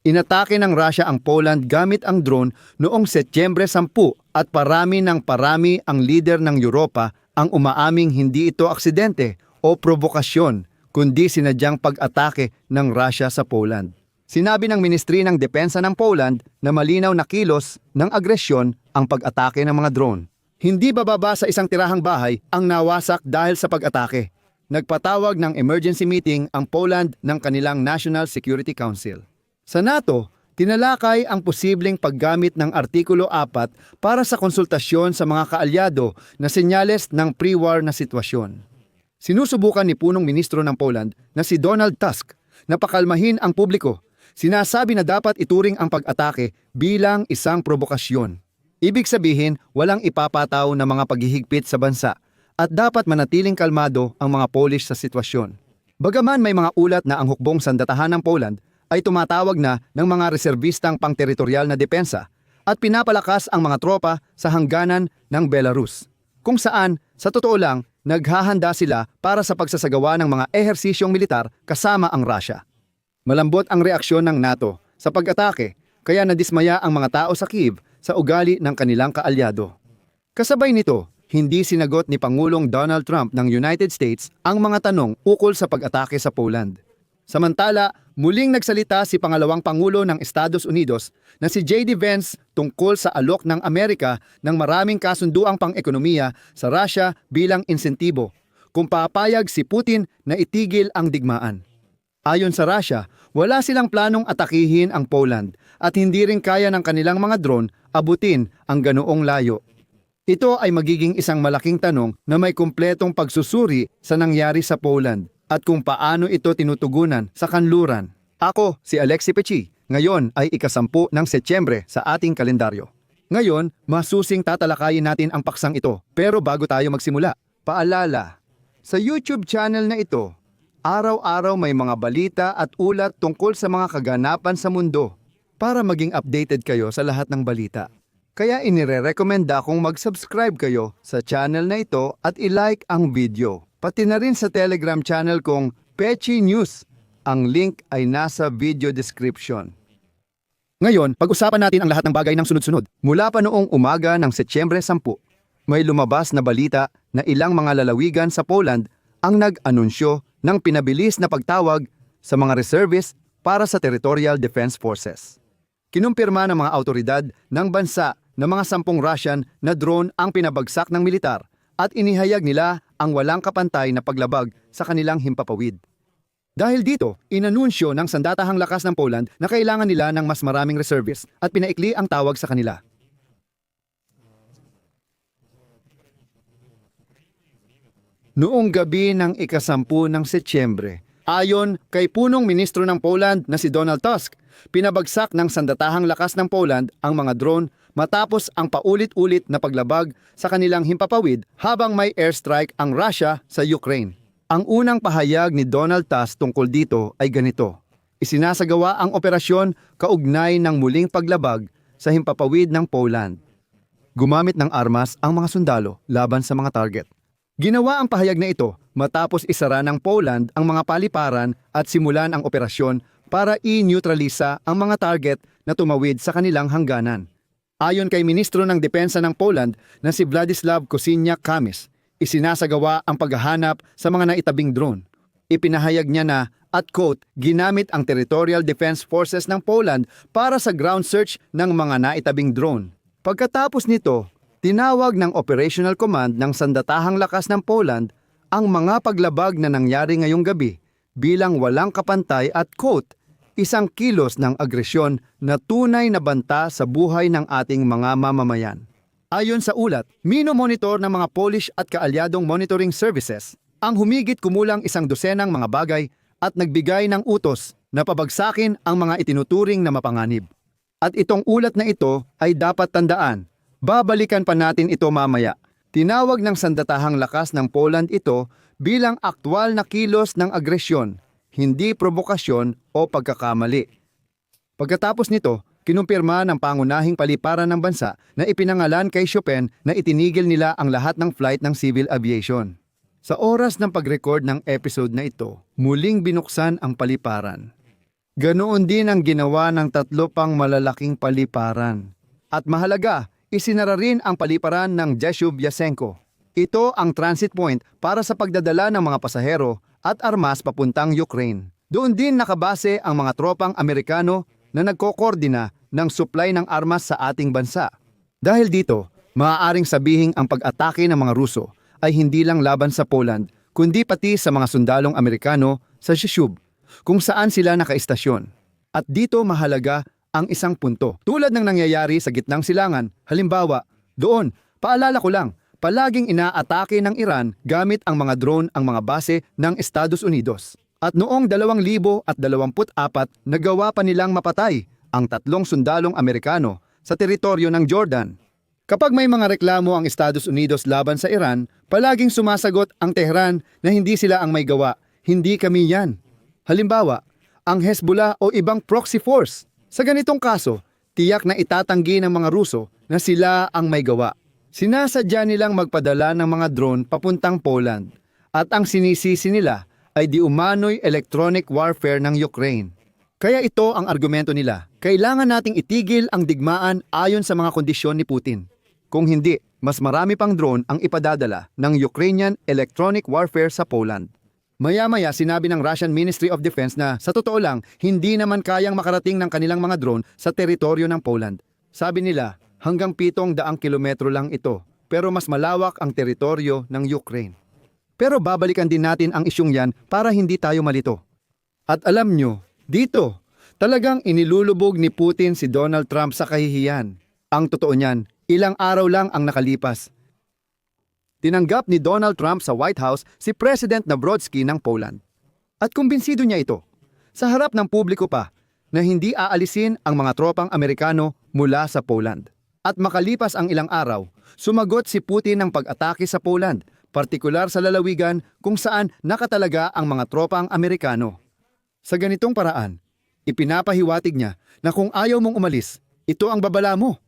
Inatake ng Russia ang Poland gamit ang drone noong Setyembre 10 at parami ng parami ang leader ng Europa ang umaaming hindi ito aksidente o provokasyon kundi sinadyang pag-atake ng Russia sa Poland. Sinabi ng Ministry ng Depensa ng Poland na malinaw na kilos ng agresyon ang pag-atake ng mga drone. Hindi bababa sa isang tirahang bahay ang nawasak dahil sa pag-atake. Nagpatawag ng emergency meeting ang Poland ng kanilang National Security Council. Sa NATO, tinalakay ang posibleng paggamit ng Artikulo 4 para sa konsultasyon sa mga kaalyado na senyales ng pre-war na sitwasyon. Sinusubukan ni punong ministro ng Poland na si Donald Tusk na pakalmahin ang publiko. Sinasabi na dapat ituring ang pag-atake bilang isang provokasyon. Ibig sabihin, walang ipapataw na mga paghihigpit sa bansa at dapat manatiling kalmado ang mga Polish sa sitwasyon. Bagaman may mga ulat na ang hukbong sandatahan ng Poland ay tumatawag na ng mga reservistang pangteritorial na depensa at pinapalakas ang mga tropa sa hangganan ng Belarus. Kung saan, sa totoo lang, naghahanda sila para sa pagsasagawa ng mga ehersisyong militar kasama ang Russia. Malambot ang reaksyon ng NATO sa pag-atake kaya nadismaya ang mga tao sa Kiev sa ugali ng kanilang kaalyado. Kasabay nito, hindi sinagot ni Pangulong Donald Trump ng United States ang mga tanong ukol sa pag-atake sa Poland. Samantala, muling nagsalita si pangalawang Pangulo ng Estados Unidos na si J.D. Vance tungkol sa alok ng Amerika ng maraming kasunduang pang-ekonomiya sa Russia bilang insentibo kung papayag si Putin na itigil ang digmaan. Ayon sa Russia, wala silang planong atakihin ang Poland at hindi rin kaya ng kanilang mga drone abutin ang ganoong layo. Ito ay magiging isang malaking tanong na may kumpletong pagsusuri sa nangyari sa Poland at kung paano ito tinutugunan sa kanluran. Ako, si Alexi Pechi, ngayon ay ikasampu ng Setyembre sa ating kalendaryo. Ngayon, masusing tatalakayin natin ang paksang ito. Pero bago tayo magsimula, paalala, sa YouTube channel na ito, araw-araw may mga balita at ulat tungkol sa mga kaganapan sa mundo para maging updated kayo sa lahat ng balita. Kaya inire-recommenda kong mag-subscribe kayo sa channel na ito at i-like ang video. Pati na rin sa Telegram channel kong Pechi News. Ang link ay nasa video description. Ngayon, pag-usapan natin ang lahat ng bagay ng sunod-sunod. Mula pa noong umaga ng Setyembre 10, may lumabas na balita na ilang mga lalawigan sa Poland ang nag-anunsyo ng pinabilis na pagtawag sa mga reservists para sa Territorial Defense Forces. Kinumpirma ng mga autoridad ng bansa na mga sampung Russian na drone ang pinabagsak ng militar at inihayag nila ang walang kapantay na paglabag sa kanilang himpapawid. Dahil dito, inanunsyo ng sandatahang lakas ng Poland na kailangan nila ng mas maraming reservists at pinaikli ang tawag sa kanila. Noong gabi ng ikasampu ng Setyembre, ayon kay punong ministro ng Poland na si Donald Tusk, pinabagsak ng sandatahang lakas ng Poland ang mga drone matapos ang paulit-ulit na paglabag sa kanilang himpapawid habang may airstrike ang Russia sa Ukraine. Ang unang pahayag ni Donald Tusk tungkol dito ay ganito. Isinasagawa ang operasyon kaugnay ng muling paglabag sa himpapawid ng Poland. Gumamit ng armas ang mga sundalo laban sa mga target. Ginawa ang pahayag na ito matapos isara ng Poland ang mga paliparan at simulan ang operasyon para i-neutralisa ang mga target na tumawid sa kanilang hangganan. Ayon kay Ministro ng Depensa ng Poland na si Vladislav Kosiniak-Kamys, isinasagawa ang paghahanap sa mga naitabing drone. Ipinahayag niya na, at quote, ginamit ang Territorial Defense Forces ng Poland para sa ground search ng mga naitabing drone. Pagkatapos nito, tinawag ng Operational Command ng Sandatahang Lakas ng Poland ang mga paglabag na nangyari ngayong gabi bilang walang kapantay at quote, isang kilos ng agresyon na tunay na banta sa buhay ng ating mga mamamayan. Ayon sa ulat, minomonitor ng mga Polish at kaalyadong monitoring services ang humigit kumulang isang dosenang mga bagay at nagbigay ng utos na pabagsakin ang mga itinuturing na mapanganib. At itong ulat na ito ay dapat tandaan. Babalikan pa natin ito mamaya. Tinawag ng sandatahang lakas ng Poland ito bilang aktwal na kilos ng agresyon, hindi provokasyon o pagkakamali. Pagkatapos nito, kinumpirma ng pangunahing paliparan ng bansa na ipinangalan kay Chopin na itinigil nila ang lahat ng flight ng civil aviation. Sa oras ng pag-record ng episode na ito, muling binuksan ang paliparan. Ganoon din ang ginawa ng tatlo pang malalaking paliparan. At mahalaga, isinara rin ang paliparan ng Jeshub Yasenko. Ito ang transit point para sa pagdadala ng mga pasahero at armas papuntang Ukraine. Doon din nakabase ang mga tropang Amerikano na nagkokoordina ng supply ng armas sa ating bansa. Dahil dito, maaaring sabihing ang pag-atake ng mga Ruso ay hindi lang laban sa Poland, kundi pati sa mga sundalong Amerikano sa Shishub, kung saan sila nakaistasyon. At dito mahalaga ang isang punto. Tulad ng nangyayari sa gitnang silangan, halimbawa, doon, paalala ko lang, palaging inaatake ng Iran gamit ang mga drone ang mga base ng Estados Unidos. At noong 2024, nagawa pa nilang mapatay ang tatlong sundalong Amerikano sa teritoryo ng Jordan. Kapag may mga reklamo ang Estados Unidos laban sa Iran, palaging sumasagot ang Tehran na hindi sila ang may gawa, hindi kami yan. Halimbawa, ang Hezbollah o ibang proxy force. Sa ganitong kaso, tiyak na itatanggi ng mga Ruso na sila ang may gawa. Sinasadya nilang magpadala ng mga drone papuntang Poland at ang sinisisi nila ay di umano'y electronic warfare ng Ukraine. Kaya ito ang argumento nila. Kailangan nating itigil ang digmaan ayon sa mga kondisyon ni Putin. Kung hindi, mas marami pang drone ang ipadadala ng Ukrainian electronic warfare sa Poland. Maya-maya sinabi ng Russian Ministry of Defense na sa totoo lang, hindi naman kayang makarating ng kanilang mga drone sa teritoryo ng Poland. Sabi nila, hanggang pitong daang kilometro lang ito, pero mas malawak ang teritoryo ng Ukraine. Pero babalikan din natin ang isyong yan para hindi tayo malito. At alam nyo, dito, talagang inilulubog ni Putin si Donald Trump sa kahihiyan. Ang totoo niyan, ilang araw lang ang nakalipas. Tinanggap ni Donald Trump sa White House si President Nabrodsky ng Poland. At kumbinsido niya ito, sa harap ng publiko pa, na hindi aalisin ang mga tropang Amerikano mula sa Poland. At makalipas ang ilang araw, sumagot si Putin ng pag-atake sa Poland, partikular sa lalawigan kung saan nakatalaga ang mga tropang Amerikano. Sa ganitong paraan, ipinapahiwatig niya na kung ayaw mong umalis, ito ang babala mo.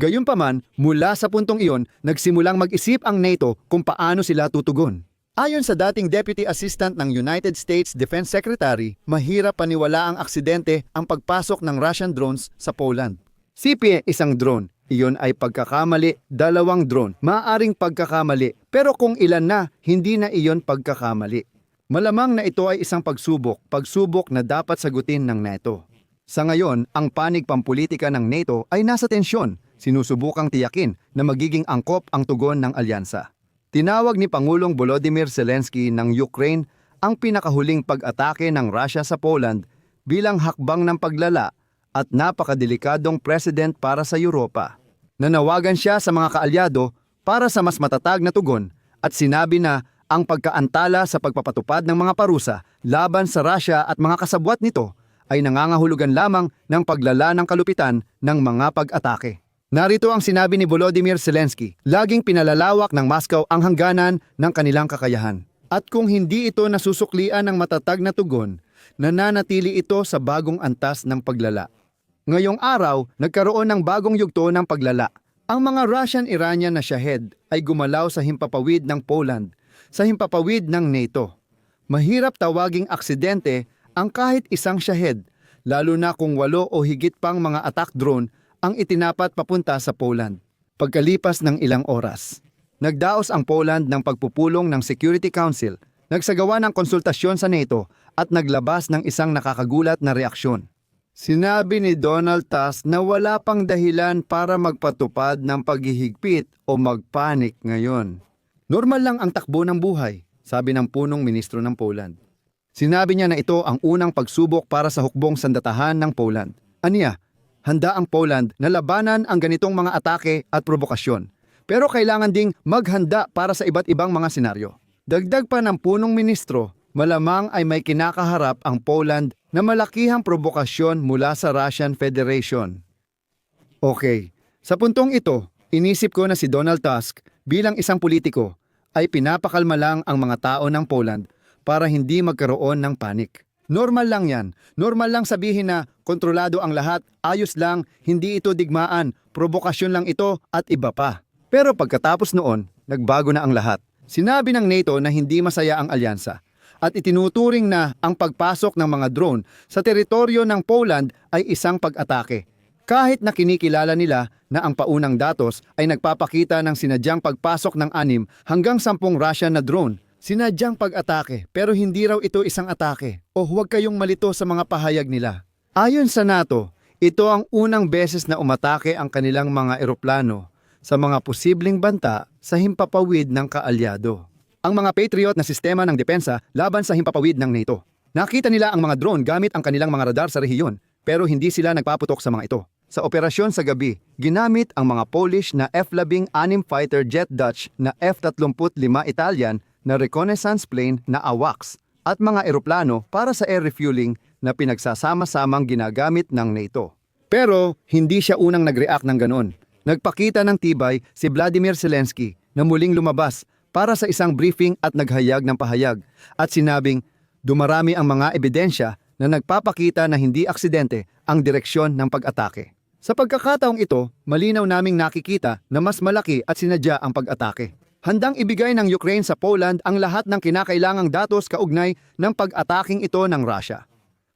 Gayunpaman, mula sa puntong iyon, nagsimulang mag-isip ang NATO kung paano sila tutugon. Ayon sa dating Deputy Assistant ng United States Defense Secretary, mahirap paniwala ang aksidente ang pagpasok ng Russian drones sa Poland. CPE isang drone, iyon ay pagkakamali, dalawang drone, maaring pagkakamali, pero kung ilan na, hindi na iyon pagkakamali. Malamang na ito ay isang pagsubok, pagsubok na dapat sagutin ng NATO. Sa ngayon, ang panig pampolitika ng NATO ay nasa tensyon, sinusubukang tiyakin na magiging angkop ang tugon ng alyansa. Tinawag ni Pangulong Volodymyr Zelensky ng Ukraine ang pinakahuling pag-atake ng Russia sa Poland bilang hakbang ng paglala at napakadelikadong president para sa Europa. Nanawagan siya sa mga kaalyado para sa mas matatag na tugon at sinabi na ang pagkaantala sa pagpapatupad ng mga parusa laban sa Russia at mga kasabwat nito ay nangangahulugan lamang ng paglala ng kalupitan ng mga pag-atake. Narito ang sinabi ni Volodymyr Zelensky, laging pinalalawak ng Moscow ang hangganan ng kanilang kakayahan. At kung hindi ito nasusuklian ng matatag na tugon, nananatili ito sa bagong antas ng paglala. Ngayong araw, nagkaroon ng bagong yugto ng paglala. Ang mga Russian-Iranian na Shahed ay gumalaw sa himpapawid ng Poland, sa himpapawid ng NATO. Mahirap tawaging aksidente ang kahit isang Shahed, lalo na kung walo o higit pang mga attack drone ang itinapat papunta sa Poland. Pagkalipas ng ilang oras, nagdaos ang Poland ng pagpupulong ng Security Council, nagsagawa ng konsultasyon sa NATO at naglabas ng isang nakakagulat na reaksyon. Sinabi ni Donald Tusk na wala pang dahilan para magpatupad ng paghihigpit o magpanik ngayon. Normal lang ang takbo ng buhay, sabi ng punong ministro ng Poland. Sinabi niya na ito ang unang pagsubok para sa hukbong sandatahan ng Poland. Aniya, handa ang Poland na labanan ang ganitong mga atake at provokasyon. Pero kailangan ding maghanda para sa iba't ibang mga senaryo. Dagdag pa ng punong ministro, malamang ay may kinakaharap ang Poland na malakihang provokasyon mula sa Russian Federation. Okay, sa puntong ito, inisip ko na si Donald Tusk bilang isang politiko ay pinapakalma lang ang mga tao ng Poland para hindi magkaroon ng panik. Normal lang yan. Normal lang sabihin na kontrolado ang lahat, ayos lang, hindi ito digmaan, provokasyon lang ito at iba pa. Pero pagkatapos noon, nagbago na ang lahat. Sinabi ng NATO na hindi masaya ang alyansa at itinuturing na ang pagpasok ng mga drone sa teritoryo ng Poland ay isang pag-atake. Kahit na kinikilala nila na ang paunang datos ay nagpapakita ng sinadyang pagpasok ng anim hanggang sampung Russian na drone. Sinadyang pag-atake pero hindi raw ito isang atake o huwag kayong malito sa mga pahayag nila. Ayon sa NATO, ito ang unang beses na umatake ang kanilang mga eroplano sa mga posibleng banta sa himpapawid ng kaalyado. Ang mga Patriot na sistema ng depensa laban sa himpapawid ng NATO. Nakita nila ang mga drone gamit ang kanilang mga radar sa rehiyon pero hindi sila nagpaputok sa mga ito. Sa operasyon sa gabi, ginamit ang mga Polish na F-16 fighter jet Dutch na F-35 Italian na reconnaissance plane na AWACS at mga eroplano para sa air refueling na pinagsasama-samang ginagamit ng NATO. Pero hindi siya unang nag-react ng ganon. Nagpakita ng tibay si Vladimir Zelensky na muling lumabas para sa isang briefing at naghayag ng pahayag at sinabing dumarami ang mga ebidensya na nagpapakita na hindi aksidente ang direksyon ng pag-atake. Sa pagkakataong ito, malinaw naming nakikita na mas malaki at sinadya ang pag-atake. Handang ibigay ng Ukraine sa Poland ang lahat ng kinakailangang datos kaugnay ng pag-ataking ito ng Russia.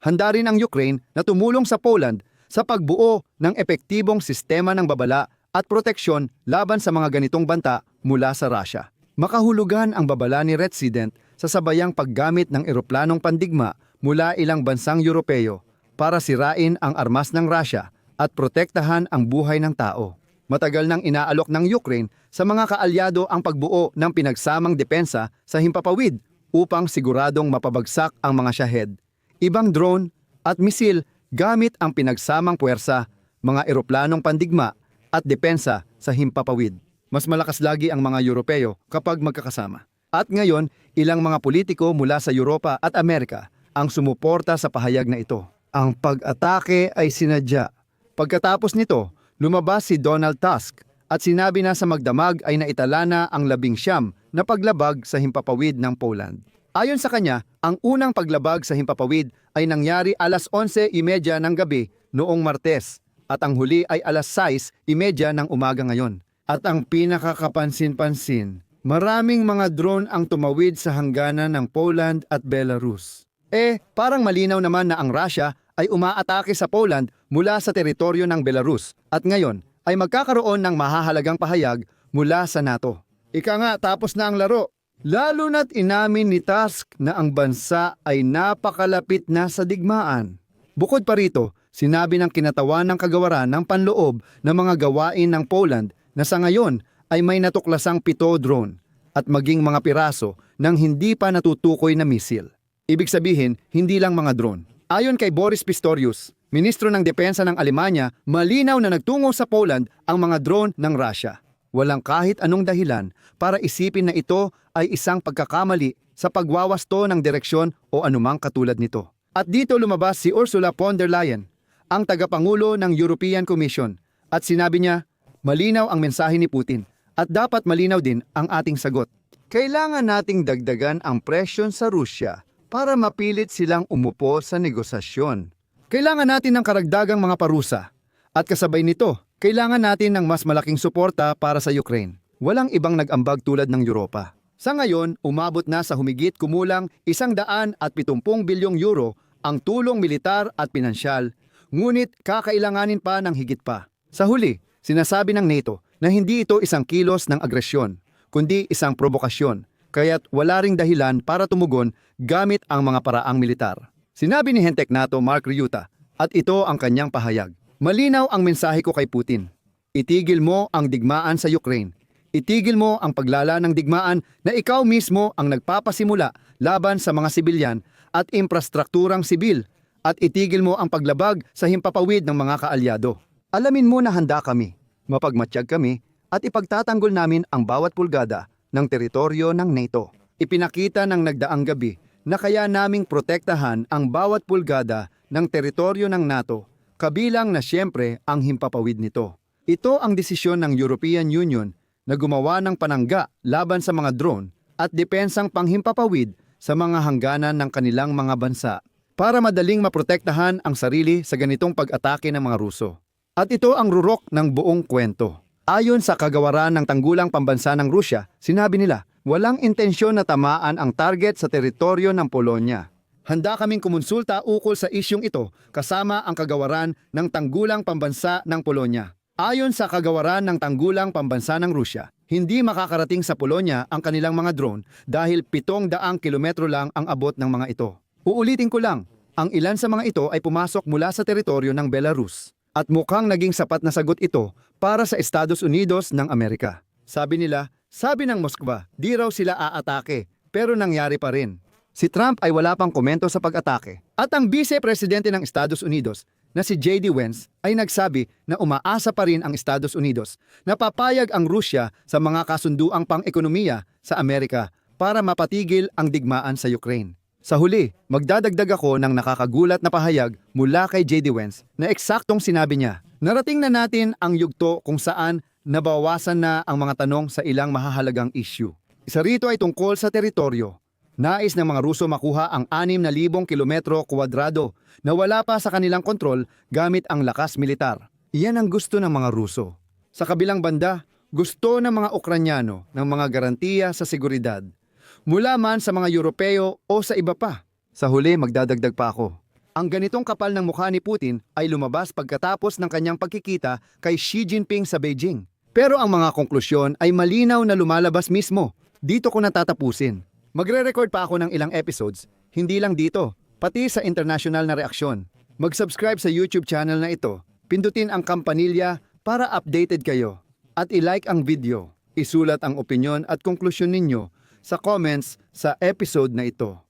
Handa rin ang Ukraine na tumulong sa Poland sa pagbuo ng epektibong sistema ng babala at proteksyon laban sa mga ganitong banta mula sa Russia. Makahulugan ang babala ni Resident sa sabayang paggamit ng eroplanong pandigma mula ilang bansang Europeo para sirain ang armas ng Russia at protektahan ang buhay ng tao. Matagal nang inaalok ng Ukraine sa mga kaalyado ang pagbuo ng pinagsamang depensa sa himpapawid upang siguradong mapabagsak ang mga Shahed. Ibang drone at misil gamit ang pinagsamang puwersa, mga eroplanong pandigma at depensa sa himpapawid. Mas malakas lagi ang mga Europeo kapag magkakasama. At ngayon, ilang mga politiko mula sa Europa at Amerika ang sumuporta sa pahayag na ito. Ang pag-atake ay sinadya. Pagkatapos nito, lumabas si Donald Tusk at sinabi na sa magdamag ay naitala na ang labing siyam na paglabag sa himpapawid ng Poland. Ayon sa kanya, ang unang paglabag sa himpapawid ay nangyari alas 11.30 ng gabi noong Martes at ang huli ay alas 6.30 ng umaga ngayon. At ang pinakakapansin-pansin, maraming mga drone ang tumawid sa hangganan ng Poland at Belarus. Eh, parang malinaw naman na ang Russia ay umaatake sa Poland mula sa teritoryo ng Belarus at ngayon ay magkakaroon ng mahahalagang pahayag mula sa NATO. Ika nga tapos na ang laro. Lalo na't inamin ni Tusk na ang bansa ay napakalapit na sa digmaan. Bukod pa rito, sinabi ng kinatawan ng kagawaran ng panloob ng mga gawain ng Poland na sa ngayon ay may natuklasang pito drone at maging mga piraso ng hindi pa natutukoy na misil. Ibig sabihin, hindi lang mga drone. Ayon kay Boris Pistorius, ministro ng depensa ng Alemanya, malinaw na nagtungo sa Poland ang mga drone ng Russia. Walang kahit anong dahilan para isipin na ito ay isang pagkakamali sa pagwawasto ng direksyon o anumang katulad nito. At dito lumabas si Ursula von der Leyen, ang tagapangulo ng European Commission, at sinabi niya, malinaw ang mensahe ni Putin at dapat malinaw din ang ating sagot. Kailangan nating dagdagan ang presyon sa Rusya para mapilit silang umupo sa negosasyon. Kailangan natin ng karagdagang mga parusa. At kasabay nito, kailangan natin ng mas malaking suporta para sa Ukraine. Walang ibang nag-ambag tulad ng Europa. Sa ngayon, umabot na sa humigit kumulang 170 bilyong euro ang tulong militar at pinansyal, ngunit kakailanganin pa ng higit pa. Sa huli, sinasabi ng NATO na hindi ito isang kilos ng agresyon, kundi isang provokasyon, kaya't wala ring dahilan para tumugon gamit ang mga paraang militar. Sinabi ni Hentek NATO Mark Ryuta at ito ang kanyang pahayag. Malinaw ang mensahe ko kay Putin. Itigil mo ang digmaan sa Ukraine. Itigil mo ang paglala ng digmaan na ikaw mismo ang nagpapasimula laban sa mga sibilyan at infrastrukturang sibil at itigil mo ang paglabag sa himpapawid ng mga kaalyado. Alamin mo na handa kami, mapagmatsyag kami at ipagtatanggol namin ang bawat pulgada ng teritoryo ng NATO. Ipinakita ng nagdaang gabi na kaya naming protektahan ang bawat pulgada ng teritoryo ng NATO kabilang na siyempre ang himpapawid nito. Ito ang desisyon ng European Union na gumawa ng panangga laban sa mga drone at depensang panghimpapawid sa mga hangganan ng kanilang mga bansa para madaling maprotektahan ang sarili sa ganitong pag-atake ng mga Ruso. At ito ang rurok ng buong kwento. Ayon sa kagawaran ng tanggulang pambansa ng Rusya, sinabi nila, Walang intensyon na tamaan ang target sa teritoryo ng Polonya. Handa kaming kumonsulta ukol sa isyong ito kasama ang kagawaran ng Tanggulang Pambansa ng Polonya. Ayon sa kagawaran ng Tanggulang Pambansa ng Rusya, hindi makakarating sa Polonya ang kanilang mga drone dahil 700 kilometro lang ang abot ng mga ito. Uulitin ko lang, ang ilan sa mga ito ay pumasok mula sa teritoryo ng Belarus. At mukhang naging sapat na sagot ito para sa Estados Unidos ng Amerika. Sabi nila, sabi ng Moskva, di raw sila aatake, pero nangyari pa rin. Si Trump ay wala pang komento sa pag-atake. At ang vice-presidente ng Estados Unidos na si J.D. Vance ay nagsabi na umaasa pa rin ang Estados Unidos na papayag ang Rusya sa mga kasunduang pang-ekonomiya sa Amerika para mapatigil ang digmaan sa Ukraine. Sa huli, magdadagdag ako ng nakakagulat na pahayag mula kay J.D. Vance na eksaktong sinabi niya, Narating na natin ang yugto kung saan nabawasan na ang mga tanong sa ilang mahahalagang issue. Isa rito ay tungkol sa teritoryo. Nais ng mga Ruso makuha ang 6,000 kilometro kwadrado na wala pa sa kanilang kontrol gamit ang lakas militar. Iyan ang gusto ng mga Ruso. Sa kabilang banda, gusto ng mga Ukranyano ng mga garantiya sa seguridad. Mula man sa mga Europeo o sa iba pa. Sa huli, magdadagdag pa ako. Ang ganitong kapal ng mukha ni Putin ay lumabas pagkatapos ng kanyang pagkikita kay Xi Jinping sa Beijing. Pero ang mga konklusyon ay malinaw na lumalabas mismo. Dito ko natatapusin. Magre-record pa ako ng ilang episodes, hindi lang dito, pati sa international na reaksyon. Mag-subscribe sa YouTube channel na ito, pindutin ang kampanilya para updated kayo, at i-like ang video. Isulat ang opinion at konklusyon ninyo sa comments sa episode na ito.